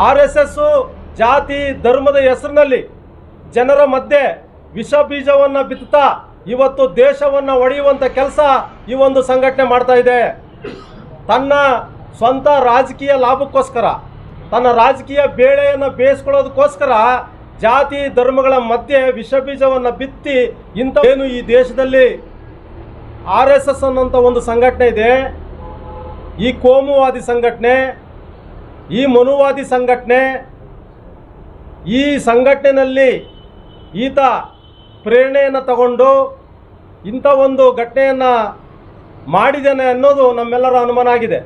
R S S ಜಾತಿ ಧರ್ಮದ ಹೆಸರಿನಲ್ಲಿ ಜನರ ಮಧ್ಯೆ ವಿಷ ಬೀಜವನ್ನು ಬಿತ್ತಾ ಇವತ್ತು ದೇಶವನ್ನು ಒಡೆಯುವಂಥ ಕೆಲಸ ಈ ಒಂದು ಸಂಘಟನೆ ಮಾಡ್ತಾ ಇದೆ. ತನ್ನ ಸ್ವಂತ ರಾಜಕೀಯ ಲಾಭಕ್ಕೋಸ್ಕರ, ತನ್ನ ರಾಜಕೀಯ ಬೇಳೆಯನ್ನು ಬೇಯಿಸ್ಕೊಳ್ಳೋದಕ್ಕೋಸ್ಕರ ಜಾತಿ ಧರ್ಮಗಳ ಮಧ್ಯೆ ವಿಷ ಬೀಜವನ್ನು ಬಿತ್ತಿ ಇಂಥ ಏನು ಈ ದೇಶದಲ್ಲಿ ಆರ್ ಎಸ್ ಎಸ್ ಅನ್ನೋಂಥ ಒಂದು ಸಂಘಟನೆ ಇದೆ. ಈ ಕೋಮುವಾದಿ ಸಂಘಟನೆ ಈ ಮನುವಾದಿ ಸಂಘಟನೆ, ಈ ಸಂಘಟನೆಯಲ್ಲಿ ಈತ ಪ್ರೇರಣೆಯನ್ನು ತಗೊಂಡು ಇಂಥ ಒಂದು ಘಟನೆಯನ್ನು ಮಾಡಿದ್ದಾನೆ ಅನ್ನೋದು ನಮ್ಮೆಲ್ಲರ ಅನುಮಾನ ಆಗಿದೆ.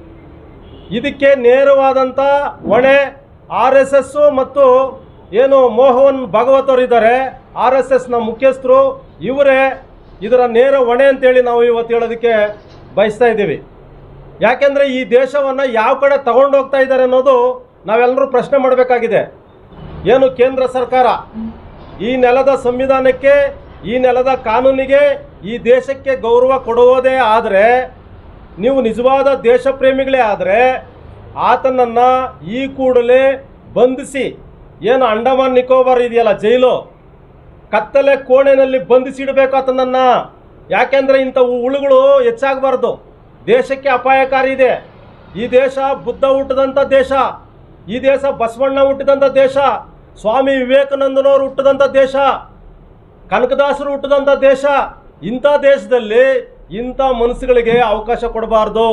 ಇದಕ್ಕೆ ನೇರವಾದಂಥ ಹೊಣೆ ಆರ್ ಎಸ್ ಎಸ್ಸು ಮತ್ತು ಏನು ಮೋಹನ್ ಭಾಗವತ್ ಅವರು ಇದ್ದಾರೆ, ಆರ್ ಎಸ್ ಎಸ್ನ ಮುಖ್ಯಸ್ಥರು, ಇವರೇ ಇದರ ನೇರ ಹೊಣೆ ಅಂತೇಳಿ ನಾವು ಇವತ್ತು ಹೇಳೋದಕ್ಕೆ ಬಯಸ್ತಾ ಇದ್ದೀವಿ. ಯಾಕೆಂದರೆ ಈ ದೇಶವನ್ನು ಯಾವ ಕಡೆ ತಗೊಂಡು ಹೋಗ್ತಾ ಇದ್ದಾರೆ ಅನ್ನೋದು ನಾವೆಲ್ಲರೂ ಪ್ರಶ್ನೆ ಮಾಡಬೇಕಾಗಿದೆ. ಏನು ಕೇಂದ್ರ ಸರ್ಕಾರ? ಈ ನೆಲದ ಸಂವಿಧಾನಕ್ಕೆ, ಈ ನೆಲದ ಕಾನೂನಿಗೆ, ಈ ದೇಶಕ್ಕೆ ಗೌರವ ಕೊಡುವುದೇ ಆದರೆ, ನೀವು ನಿಜವಾದ ದೇಶ ಪ್ರೇಮಿಗಳೇ ಆದರೆ, ಆತನನ್ನು ಈ ಕೂಡಲೇ ಬಂಧಿಸಿ, ಏನು ಅಂಡಮಾನ್ ನಿಕೋಬಾರ್ ಇದೆಯಲ್ಲ, ಜೈಲು, ಕತ್ತಲೆ ಕೋಣೆಯಲ್ಲಿ ಬಂಧಿಸಿಡಬೇಕು ಆತನನ್ನು. ಯಾಕೆಂದರೆ ಇಂಥ ಹುಳುಗಳು ಹೆಚ್ಚಾಗಬಾರ್ದು. ದೇಶಕ್ಕೆ ಅಪಾಯಕಾರಿ ಇದೆ. ಈ ದೇಶ ಬುದ್ಧ ಹುಟ್ಟಿದಂಥ ದೇಶ, ಈ ದೇಶ ಬಸವಣ್ಣ ಹುಟ್ಟಿದಂಥ ದೇಶ, ಸ್ವಾಮಿ ವಿವೇಕಾನಂದನವರು ಹುಟ್ಟಿದಂಥ ದೇಶ, ಕನಕದಾಸರು ಹುಟ್ಟಿದಂಥ ದೇಶ, ಇಂಥ ದೇಶದಲ್ಲಿ ಇಂಥ ಮನಸ್ಸುಗಳಿಗೆ ಅವಕಾಶ ಕೊಡಬಾರ್ದು.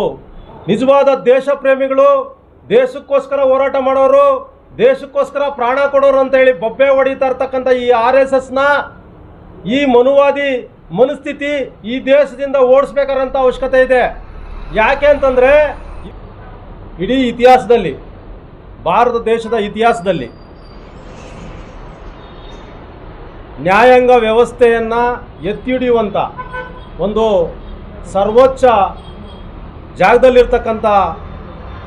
ನಿಜವಾದ ದೇಶ ಪ್ರೇಮಿಗಳು, ದೇಶಕ್ಕೋಸ್ಕರ ಹೋರಾಟ ಮಾಡೋರು, ದೇಶಕ್ಕೋಸ್ಕರ ಪ್ರಾಣ ಕೊಡೋರು ಅಂತ ಹೇಳಿ ಬೊಬ್ಬೆ ಹೊಡಿತಾ ಇರ್ತಕ್ಕಂಥ ಈ ಆರ್ ಎಸ್ ಎಸ್ನ ಈ ಮನುವಾದಿ ಮನಸ್ಥಿತಿ ಈ ದೇಶದಿಂದ ಓಡಿಸ್ಬೇಕಾದಂಥ ಅವಶ್ಯಕತೆ ಇದೆ. ಯಾಕೆ ಅಂತಂದರೆ ಇಡೀ ಇತಿಹಾಸದಲ್ಲಿ, ಭಾರತ ದೇಶದ ಇತಿಹಾಸದಲ್ಲಿ ನ್ಯಾಯಾಂಗ ವ್ಯವಸ್ಥೆಯನ್ನು ಎತ್ತಿ ಹಿಡಿಯುವಂಥ ಒಂದು ಸರ್ವೋಚ್ಚ ಜಾಗದಲ್ಲಿರ್ತಕ್ಕಂಥ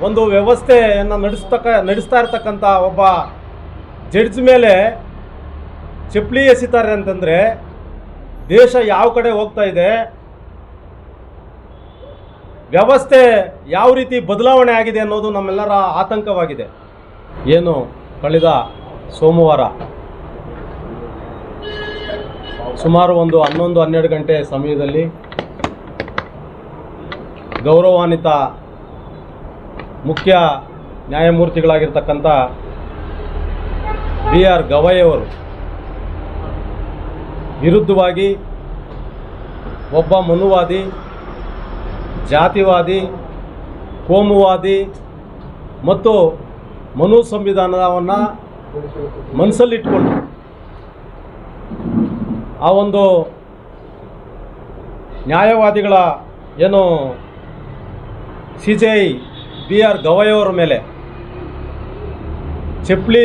ಒಂದು ವ್ಯವಸ್ಥೆಯನ್ನು ನಡೆಸ್ತಕ್ಕ ನಡೆಸ್ತಾ ಇರ್ತಕ್ಕಂಥ ಒಬ್ಬ ಜಡ್ಜ್ ಮೇಲೆ ಚಪ್ಪಲಿ ಎಸಿತಾರೆ ಅಂತಂದರೆ ದೇಶ ಯಾವ ಕಡೆ ಹೋಗ್ತಾ ಇದೆ ವ್ಯವಸ್ಥೆ ಯಾವ ರೀತಿ ಬದಲಾವಣೆ ಆಗಿದೆ ಅನ್ನೋದು ನಮ್ಮೆಲ್ಲರ ಆತಂಕವಾಗಿದೆ. ಏನು ಕಳೆದ ಸೋಮವಾರ ಸುಮಾರು ಒಂದು ಹನ್ನೊಂದು ಹನ್ನೆರಡು ಗಂಟೆ ಸಮಯದಲ್ಲಿ ಗೌರವಾನ್ವಿತ ಮುಖ್ಯ ನ್ಯಾಯಮೂರ್ತಿಗಳಾಗಿರ್ತಕ್ಕಂಥ ಬಿ ಆರ್ ಗವಾಯಿಯವರು ವಿರುದ್ಧವಾಗಿ ಒಬ್ಬ ಮನುವಾದಿ ಜಾತಿವಾದಿ, ಕೋಮುವಾದಿ ಮತ್ತು ಮನು ಸಂವಿಧಾನವನ್ನು ಮನಸ್ಸಲ್ಲಿಟ್ಕೊಂಡು ಆ ಒಂದು ನ್ಯಾಯವಾದಿಗಳ ಏನು C J I B R ಗವಯ್ಯವರ ಮೇಲೆ ಚಪ್ಪಲಿ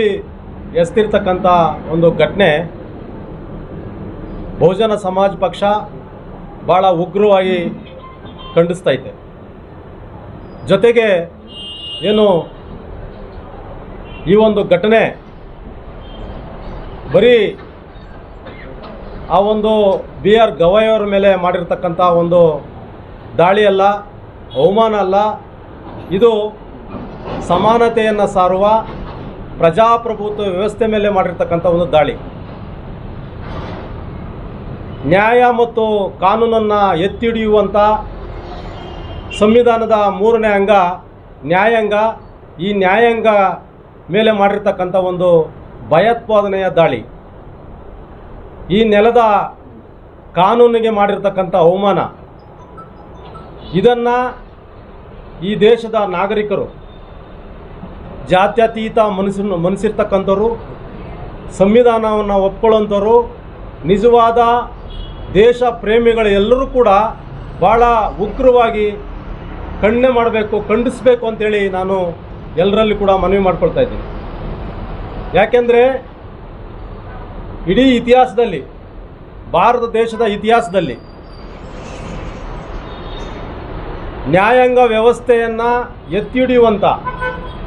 ಎಸ್ತಿರ್ತಕ್ಕಂಥ ಒಂದು ಘಟನೆ ಬಹುಜನ ಸಮಾಜ ಪಕ್ಷ ಭಾಳ ಉಗ್ರವಾಗಿ ಖಂಡಿಸ್ತೈತೆ ಜೊತೆಗೆ ಏನು ಈ ಒಂದು ಘಟನೆ ಬರೀ ಆ ಒಂದು ಬಿ ಆರ್ ಗವಾಯಿಯವರ ಮೇಲೆ ಮಾಡಿರ್ತಕ್ಕಂಥ ಒಂದು ದಾಳಿ ಅಲ್ಲ, ಅವಮಾನ ಅಲ್ಲ, ಇದು ಸಮಾನತೆಯನ್ನು ಸಾರುವ ಪ್ರಜಾಪ್ರಭುತ್ವ ವ್ಯವಸ್ಥೆ ಮೇಲೆ ಮಾಡಿರ್ತಕ್ಕಂಥ ಒಂದು ದಾಳಿ. ನ್ಯಾಯ ಮತ್ತು ಕಾನೂನನ್ನು ಎತ್ತಿ ಹಿಡಿಯುವಂಥ ಸಂವಿಧಾನದ ಮೂರನೇ ಅಂಗ, ನ್ಯಾಯಾಂಗ, ಈ ನ್ಯಾಯಾಂಗ ಮೇಲೆ ಮಾಡಿರ್ತಕ್ಕಂಥ ಒಂದು ಭಯೋತ್ಪಾದನೆಯ ದಾಳಿ. ಈ ನೆಲದ ಕಾನೂನಿಗೆ ಮಾಡಿರ್ತಕ್ಕಂಥ ಅವಮಾನ. ಇದನ್ನು ಈ ದೇಶದ ನಾಗರಿಕರು, ಜಾತ್ಯತೀತ ಮನಸ್ಸನ್ನು ಮನಸ್ಸಿರ್ತಕ್ಕಂಥವ್ರು, ಸಂವಿಧಾನವನ್ನು ಒಪ್ಕೊಳ್ಳೋಂಥವ್ರು ನಿಜವಾದ ದೇಶ ಪ್ರೇಮಿಗಳು ಎಲ್ಲರೂ ಕೂಡ ಭಾಳ ಉಗ್ರವಾಗಿ ಖಂಡನೆ ಮಾಡಬೇಕು, ಖಂಡಿಸಬೇಕು ಅಂತೇಳಿ ನಾನು ಎಲ್ಲರಲ್ಲಿ ಕೂಡ ಮನವಿ ಮಾಡ್ಕೊಳ್ತಾ ಇದ್ದೀನಿ. ಯಾಕೆಂದರೆ ಇಡೀ ಇತಿಹಾಸದಲ್ಲಿ, ಭಾರತ ದೇಶದ ಇತಿಹಾಸದಲ್ಲಿ ನ್ಯಾಯಾಂಗ ವ್ಯವಸ್ಥೆಯನ್ನು ಎತ್ತಿ ಹಿಡಿಯುವಂಥ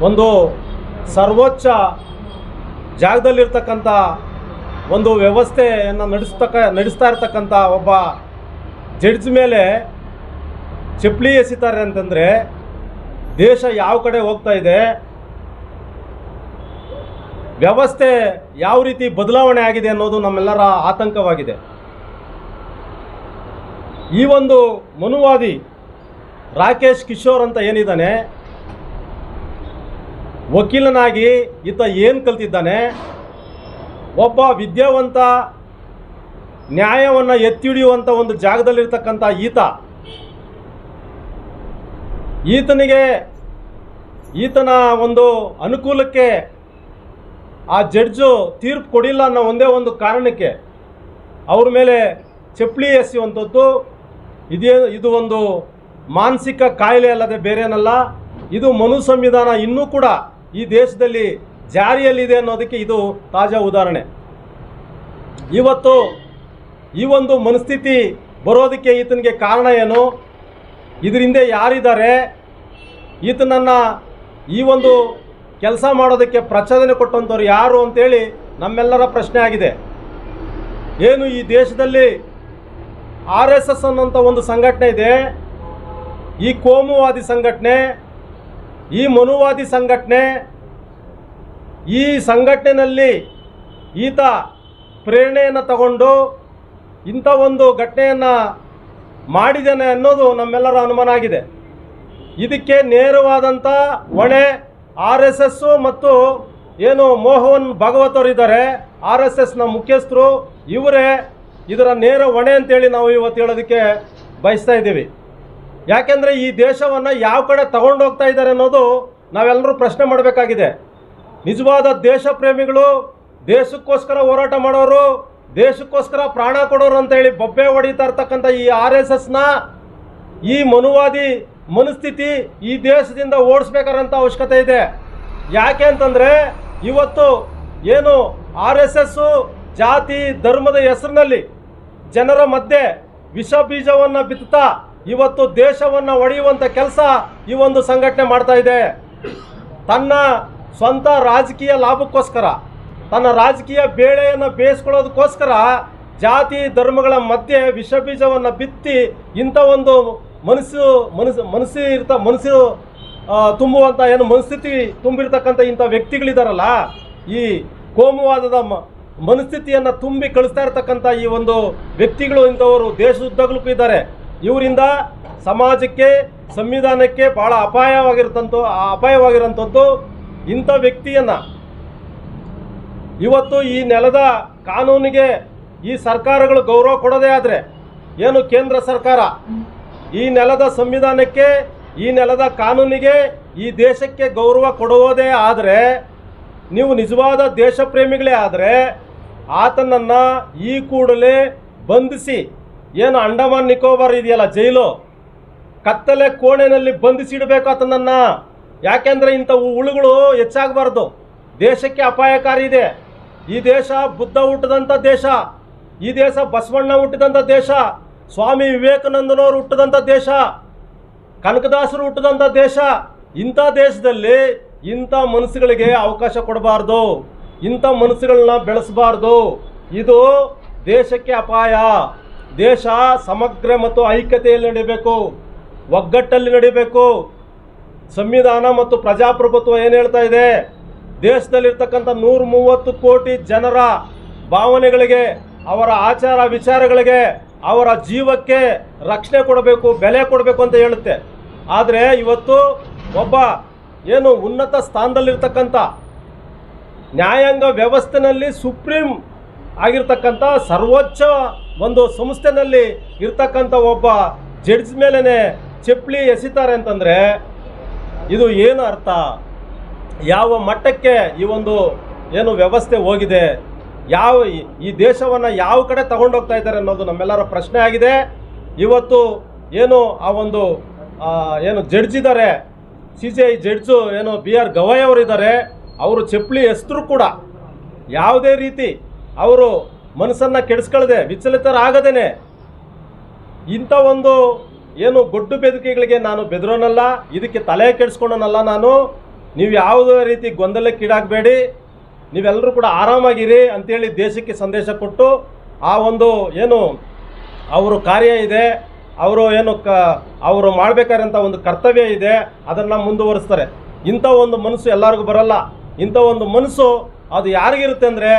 ಒಂದು ಸರ್ವೋಚ್ಚ ಜಾಗದಲ್ಲಿರ್ತಕ್ಕಂಥ ಒಂದು ವ್ಯವಸ್ಥೆಯನ್ನು ನಡೆಸ್ತಕ್ಕ ನಡೆಸ್ತಾ ಇರ್ತಕ್ಕಂಥ ಒಬ್ಬ ಜಡ್ಜ್ ಮೇಲೆ ಚಪ್ಪಲಿ ಎಸಿತಾರೆ ಅಂತಂದರೆ ದೇಶ ಯಾವ ಕಡೆ ಹೋಗ್ತಾ ಇದೆ, ವ್ಯವಸ್ಥೆ ಯಾವ ರೀತಿ ಬದಲಾವಣೆ ಆಗಿದೆ ಅನ್ನೋದು ನಮ್ಮೆಲ್ಲರ ಆತಂಕವಾಗಿದೆ. ಈ ಒಂದು ಮನುವಾದಿ ರಾಕೇಶ್ ಕಿಶೋರ್ ಅಂತ ಏನಿದ್ದಾನೆ, ವಕೀಲನಾಗಿ ಈತ ಏನು ಕಲ್ತಿದ್ದಾನೆ, ಒಬ್ಬ ವಿದ್ಯಾವಂತ ನ್ಯಾಯವನ್ನು ಎತ್ತಿ ಹಿಡಿಯುವಂಥ ಒಂದು ಜಾಗದಲ್ಲಿರ್ತಕ್ಕಂಥ ಈತ ಈತನಿಗೆ, ಈತನ ಒಂದು ಅನುಕೂಲಕ್ಕೆ ಆ ಜಡ್ಜು ತೀರ್ಪು ಕೊಡಿಲ್ಲ ಅನ್ನೋ ಒಂದೇ ಒಂದು ಕಾರಣಕ್ಕೆ ಅವ್ರ ಮೇಲೆ ಚಪ್ಪಲಿ ಎಸೆಯುವಂಥದ್ದು. ಇದೇ, ಇದು ಒಂದು ಮಾನಸಿಕ ಕಾಯಿಲೆ ಅಲ್ಲದೆ ಬೇರೇನಲ್ಲ, ಇದು ಮನು ಸಂವಿಧಾನ ಇನ್ನೂ ಕೂಡ ಈ ದೇಶದಲ್ಲಿ ಜಾರಿಯಲ್ಲಿದೆ ಅನ್ನೋದಕ್ಕೆ ಇದು ತಾಜಾ ಉದಾಹರಣೆ. ಇವತ್ತು ಈ ಒಂದು ಮನಸ್ಥಿತಿ ಬರೋದಕ್ಕೆ ಈತನಿಗೆ ಕಾರಣ ಏನು? ಇದರಿಂದ ಯಾರಿದ್ದಾರೆ? ಈತನನ್ನ ಈ ಒಂದು ಕೆಲಸ ಮಾಡೋದಕ್ಕೆ ಪ್ರಚೋದನೆ ಕೊಟ್ಟಂಥವ್ರು ಯಾರು ಅಂತೇಳಿ ನಮ್ಮೆಲ್ಲರ ಪ್ರಶ್ನೆ ಆಗಿದೆ. ಏನು ಈ ದೇಶದಲ್ಲಿ ಆರ್ ಎಸ್ ಎಸ್ ಅನ್ನೋಂಥ ಒಂದು ಸಂಘಟನೆ ಇದೆ? ಈ ಕೋಮುವಾದಿ ಸಂಘಟನೆ, ಈ ಮನುವಾದಿ ಸಂಘಟನೆ, ಈ ಸಂಘಟನೆಯಲ್ಲಿ ಈತ ಪ್ರೇರಣೆಯನ್ನು ತಗೊಂಡು ಇಂಥ ಒಂದು ಘಟನೆಯನ್ನು ಮಾಡಿದ್ದಾನೆ ಅನ್ನೋದು ನಮ್ಮೆಲ್ಲರ ಅನುಮಾನ ಆಗಿದೆ. ಇದಕ್ಕೆ ನೇರವಾದಂಥ ಹೊಣೆ ಆರ್ ಎಸ್ ಎಸ್ಸು ಮತ್ತು ಏನು ಮೋಹನ್ ಭಾಗವತರಿದ್ದಾರೆ ಆರ್ ಎಸ್ ಎಸ್ನ ಮುಖ್ಯಸ್ಥರು, ಇವರೇ ಇದರ ನೇರ ಹೊಣೆ ಅಂತೇಳಿ ನಾವು ಇವತ್ತು ಹೇಳೋದಕ್ಕೆ ಬಯಸ್ತಾ ಇದ್ದೀವಿ. ಯಾಕೆಂದರೆ ಈ ದೇಶವನ್ನು ಯಾವ ಕಡೆ ತಗೊಂಡು ಹೋಗ್ತಾ ಇದ್ದಾರೆ ಅನ್ನೋದು ನಾವೆಲ್ಲರೂ ಪ್ರಶ್ನೆ ಮಾಡಬೇಕಾಗಿದೆ. ನಿಜವಾದ ದೇಶ ಪ್ರೇಮಿಗಳು, ದೇಶಕ್ಕೋಸ್ಕರ ಹೋರಾಟ ಮಾಡೋರು ದೇಶಕ್ಕೋಸ್ಕರ ಪ್ರಾಣ ಕೊಡೋರು ಅಂತ ಹೇಳಿ ಬೊಬ್ಬೆ ಹೊಡಿತಾ ಇರ್ತಕ್ಕಂಥ ಈ ಆರ್ ಎಸ್ ಎಸ್ನ ಈ ಮನುವಾದಿ ಮನಸ್ಥಿತಿ ಈ ದೇಶದಿಂದ ಓಡಿಸ್ಬೇಕಾದಂಥ ಅವಶ್ಯಕತೆ ಇದೆ. ಯಾಕೆ ಅಂತಂದರೆ ಇವತ್ತು ಏನು ಆರ್ ಎಸ್ ಎಸ್ಸು ಜಾತಿ ಧರ್ಮದ ಹೆಸರಿನಲ್ಲಿ ಜನರ ಮಧ್ಯೆ ವಿಷ ಬೀಜವನ್ನು ಬಿತ್ತುತ್ತಾ ಇವತ್ತು ದೇಶವನ್ನು ಒಡೆಯುವಂಥ ಕೆಲಸ ಈ ಒಂದು ಸಂಘಟನೆ ಮಾಡ್ತಾ ಇದೆ. ತನ್ನ ಸ್ವಂತ ರಾಜಕೀಯ ಲಾಭಕ್ಕೋಸ್ಕರ ತನ್ನ ರಾಜಕೀಯ ಬೇಳೆಯನ್ನು ಬೇಯಿಸ್ಕೊಳ್ಳೋದಕ್ಕೋಸ್ಕರ ಜಾತಿ ಧರ್ಮಗಳ ಮಧ್ಯೆ ವಿಷ ಬೀಜವನ್ನು ಬಿತ್ತಿ ಇಂಥ ಒಂದು ಮನಸ್ಸು ಮನಸ್ಸು ಮನಸ್ಸು ಇರ್ತ ಮನಸ್ಸು ತುಂಬುವಂಥ ಏನು ಮನಸ್ಥಿತಿ ತುಂಬಿರ್ತಕ್ಕಂಥ ಇಂಥ ವ್ಯಕ್ತಿಗಳಿದಾರಲ್ಲ, ಈ ಕೋಮುವಾದದ ಮನಸ್ಥಿತಿಯನ್ನು ತುಂಬಿ ಕಳಿಸ್ತಾ ಇರ್ತಕ್ಕಂಥ ಈ ಒಂದು ವ್ಯಕ್ತಿಗಳು ಇಂಥವರು ದೇಶದುದ್ದಗಲಕ್ಕೂ ಇದ್ದಾರೆ. ಇವರಿಂದ ಸಮಾಜಕ್ಕೆ, ಸಂವಿಧಾನಕ್ಕೆ ಭಾಳ ಅಪಾಯವಾಗಿರ್ತಂಥ ಅಪಾಯವಾಗಿರೋಂಥದ್ದು ಇಂಥ ವ್ಯಕ್ತಿಯನ್ನು ಇವತ್ತು ಈ ನೆಲದ ಕಾನೂನಿಗೆ ಈ ಸರ್ಕಾರಗಳು ಗೌರವ ಕೊಡೋದೇ ಆದರೆ ಏನು ಕೇಂದ್ರ ಸರ್ಕಾರ? ಈ ನೆಲದ ಸಂವಿಧಾನಕ್ಕೆ, ಈ ನೆಲದ ಕಾನೂನಿಗೆ, ಈ ದೇಶಕ್ಕೆ ಗೌರವ ಕೊಡುವುದೇ ಆದರೆ, ನೀವು ನಿಜವಾದ ದೇಶ ಪ್ರೇಮಿಗಳೇ ಆದರೆ, ಆತನನ್ನು ಈ ಕೂಡಲೇ ಬಂಧಿಸಿ, ಏನು ಅಂಡಮಾನ್ ನಿಕೋಬಾರ್ ಇದೆಯಲ್ಲ ಜೈಲು, ಕತ್ತಲೆ ಕೋಣೆನಲ್ಲಿ ಬಂಧಿಸಿಡಬೇಕು ಆತನನ್ನು. ಯಾಕೆಂದರೆ ಇಂಥ ಹುಳುಗಳು ಹೆಚ್ಚಾಗಬಾರ್ದು. ದೇಶಕ್ಕೆ ಅಪಾಯಕಾರಿ ಇದೆ. ಈ ದೇಶ ಬುದ್ಧ ಹುಟ್ಟಿದಂಥ ದೇಶ, ಈ ದೇಶ ಬಸವಣ್ಣ ಹುಟ್ಟಿದಂಥ ದೇಶ, ಸ್ವಾಮಿ ವಿವೇಕಾನಂದನವರು ಹುಟ್ಟಿದಂಥ ದೇಶ, ಕನಕದಾಸರು ಹುಟ್ಟಿದಂಥ ದೇಶ, ಇಂಥ ದೇಶದಲ್ಲಿ ಇಂಥ ಮನಸ್ಸುಗಳಿಗೆ ಅವಕಾಶ ಕೊಡಬಾರ್ದು, ಇಂಥ ಮನಸ್ಸುಗಳನ್ನ ಬೆಳೆಸಬಾರ್ದು. ಇದು ದೇಶಕ್ಕೆ ಅಪಾಯ. ದೇಶ ಸಮಗ್ರ ಮತ್ತು ಐಕ್ಯತೆಯಲ್ಲಿ ನಡೀಬೇಕು, ಒಗ್ಗಟ್ಟಲ್ಲಿ ನಡೀಬೇಕು. ಸಂವಿಧಾನ ಮತ್ತು ಪ್ರಜಾಪ್ರಭುತ್ವ ಏನು ಹೇಳ್ತಾ ಇದೆ? ದೇಶದಲ್ಲಿರ್ತಕ್ಕಂಥ ನೂರ ಮೂವತ್ತು ಕೋಟಿ ಜನರ ಭಾವನೆಗಳಿಗೆ, ಅವರ ಆಚಾರ ವಿಚಾರಗಳಿಗೆ, ಅವರ ಜೀವಕ್ಕೆ ರಕ್ಷಣೆ ಕೊಡಬೇಕು, ಬೆಲೆ ಕೊಡಬೇಕು ಅಂತ ಹೇಳುತ್ತೆ. ಆದರೆ ಇವತ್ತು ಒಬ್ಬ ಏನು ಉನ್ನತ ಸ್ಥಾನದಲ್ಲಿರ್ತಕ್ಕಂಥ ನ್ಯಾಯಾಂಗ ವ್ಯವಸ್ಥೆನಲ್ಲಿ ಸುಪ್ರೀಂ ಆಗಿರ್ತಕ್ಕಂಥ ಸರ್ವೋಚ್ಚ ಒಂದು ಸಂಸ್ಥೆನಲ್ಲಿ ಇರ್ತಕ್ಕಂಥ ಒಬ್ಬ ಜಡ್ಜ್ ಮೇಲೇ ಚಪ್ಪಲಿ ಎಸಿತಾರೆ ಅಂತಂದರೆ ಇದು ಏನು ಅರ್ಥ? ಯಾವ ಮಟ್ಟಕ್ಕೆ ಈ ಒಂದು ಏನು ವ್ಯವಸ್ಥೆ ಹೋಗಿದೆ, ಯಾವ ಈ- ದೇಶವನ್ನು ಯಾವ ಕಡೆ ತಗೊಂಡೋಗ್ತಾ ಇದ್ದಾರೆ ಅನ್ನೋದು ನಮ್ಮೆಲ್ಲರ ಪ್ರಶ್ನೆ ಆಗಿದೆ. ಇವತ್ತು ಏನು ಆ ಒಂದು ಏನು ಜಡ್ಜ್ ಇದ್ದಾರೆ ಸಿ ಸಿ ಐ ಜಡ್ಜು ಏನು ಬಿ ಆರ್ ಗವಾಯ್ ಅವರು ಇದ್ದಾರೆ ಅವರು ಚಪ್ಪಲಿ ಹೆಸರು ಕೂಡ ಯಾವುದೇ ರೀತಿ ಅವರು ಮನಸ್ಸನ್ನು ಕೆಡಿಸ್ಕೊಳ್ಳದೆ ವಿಚಲಿತರಾಗದೇನೆ ಇಂಥ ಒಂದು ಏನು ಗೊಡ್ಡು ಬೆದರಿಕೆಗಳಿಗೆ ನಾನು ಬೆದರೋನಲ್ಲ, ಇದಕ್ಕೆ ತಲೆ ಕೆಡಿಸ್ಕೊಳ್ಳೋನಲ್ಲ ನಾನು. ನೀವು ಯಾವುದೇ ರೀತಿ ಗೊಂದಲಕ್ಕೀಡಾಗಬೇಡಿ ನೀವೆಲ್ಲರೂ ಕೂಡ ಆರಾಮಾಗಿರಿ ಅಂತೇಳಿ ದೇಶಕ್ಕೆ ಸಂದೇಶ ಕೊಟ್ಟು ಆ ಒಂದು ಏನು ಅವರು ಕಾರ್ಯ ಇದೆ, ಅವರು ಏನು ಕ ಅವರು ಮಾಡಬೇಕಾದಂಥ ಒಂದು ಕರ್ತವ್ಯ ಇದೆ, ಅದನ್ನು ಮುಂದುವರಿಸ್ತಾರೆ. ಇಂಥ ಒಂದು ಮನಸ್ಸು ಎಲ್ಲರಿಗೂ ಬರಲ್ಲ. ಇಂಥ ಒಂದು ಮನಸ್ಸು ಅದು ಯಾರಿಗಿರುತ್ತೆ ಅಂದರೆ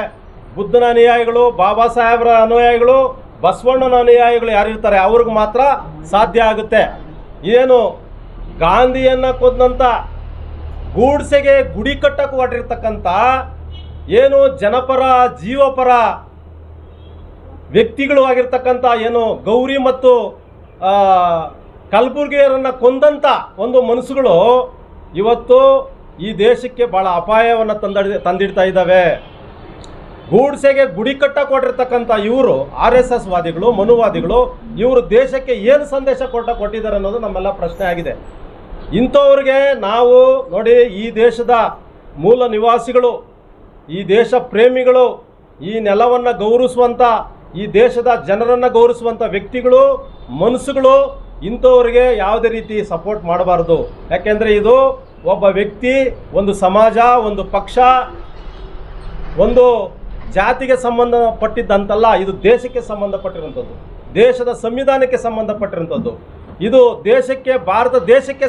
ಬುದ್ಧನ ಅನುಯಾಯಿಗಳು, ಬಾಬಾ ಸಾಹೇಬರ ಅನುಯಾಯಿಗಳು, ಬಸವಣ್ಣನ ಅನುಯಾಯಿಗಳು ಯಾರಿರ್ತಾರೆ ಅವ್ರಿಗೆ ಮಾತ್ರ ಸಾಧ್ಯ ಆಗುತ್ತೆ. ಏನು ಗಾಂಧಿಯನ್ನು ಕೊಂದಂಥ ಗೂಡ್ಸೆಗೆ ಗುಡಿ ಕಟ್ಟಕ್ಕೆ ಹೊರಟಿರ್ತಕ್ಕಂಥ ಏನು ಜನಪರ, ಜೀವಪರ ವ್ಯಕ್ತಿಗಳು ಆಗಿರ್ತಕ್ಕಂಥ ಏನು ಗೌರಿ ಮತ್ತು ಕಲಬುರ್ಗಿಯರನ್ನು ಕೊಂದಂಥ ಒಂದು ಮನಸ್ಸುಗಳು ಇವತ್ತು ಈ ದೇಶಕ್ಕೆ ಭಾಳ ಅಪಾಯವನ್ನು ತಂದಡಿ, ತಂದಿಡ್ತಾ ಇದ್ದಾವೆ. ಗೂಡ್ಸೆಗೆ ಗುಡಿ ಕಟ್ಟಕ್ಕೆ ಕೊಟ್ಟಿರ್ತಕ್ಕಂಥ ಇವರು ಆರ್ ಎಸ್ ಎಸ್ ವಾದಿಗಳು, ಮನುವಾದಿಗಳು, ಇವರು ದೇಶಕ್ಕೆ ಏನು ಸಂದೇಶ ಕೊಟ್ಟ ಕೊಟ್ಟಿದ್ದಾರೆ ಅನ್ನೋದು ನಮ್ಮೆಲ್ಲ ಪ್ರಶ್ನೆ ಆಗಿದೆ. ಇಂಥವ್ರಿಗೆ ನಾವು ನೋಡಿ ಈ ದೇಶದ ಮೂಲ ನಿವಾಸಿಗಳು, ಈ ದೇಶ ಪ್ರೇಮಿಗಳು, ಈ ನೆಲವನ್ನು ಗೌರವಿಸುವಂಥ ಈ ದೇಶದ ಜನರನ್ನು ಗೌರವಿಸುವಂಥ ವ್ಯಕ್ತಿಗಳು, ಮನಸ್ಸುಗಳು ಇಂಥವ್ರಿಗೆ ಯಾವುದೇ ರೀತಿ ಸಪೋರ್ಟ್ ಮಾಡಬಾರ್ದು. ಯಾಕೆಂದರೆ ಇದು ಒಬ್ಬ ವ್ಯಕ್ತಿ, ಒಂದು ಸಮಾಜ, ಒಂದು ಪಕ್ಷ, ಒಂದು ಜಾತಿಗೆ ಸಂಬಂಧಪಟ್ಟಿದ್ದಂತಲ್ಲ, ಇದು ದೇಶಕ್ಕೆ ಸಂಬಂಧಪಟ್ಟಿರುವಂಥದ್ದು ದೇಶದ ಸಂವಿಧಾನಕ್ಕೆ ಸಂಬಂಧಪಟ್ಟಿರುವಂಥದ್ದು ಇದು ದೇಶಕ್ಕೆ, ಭಾರತ ದೇಶಕ್ಕೆ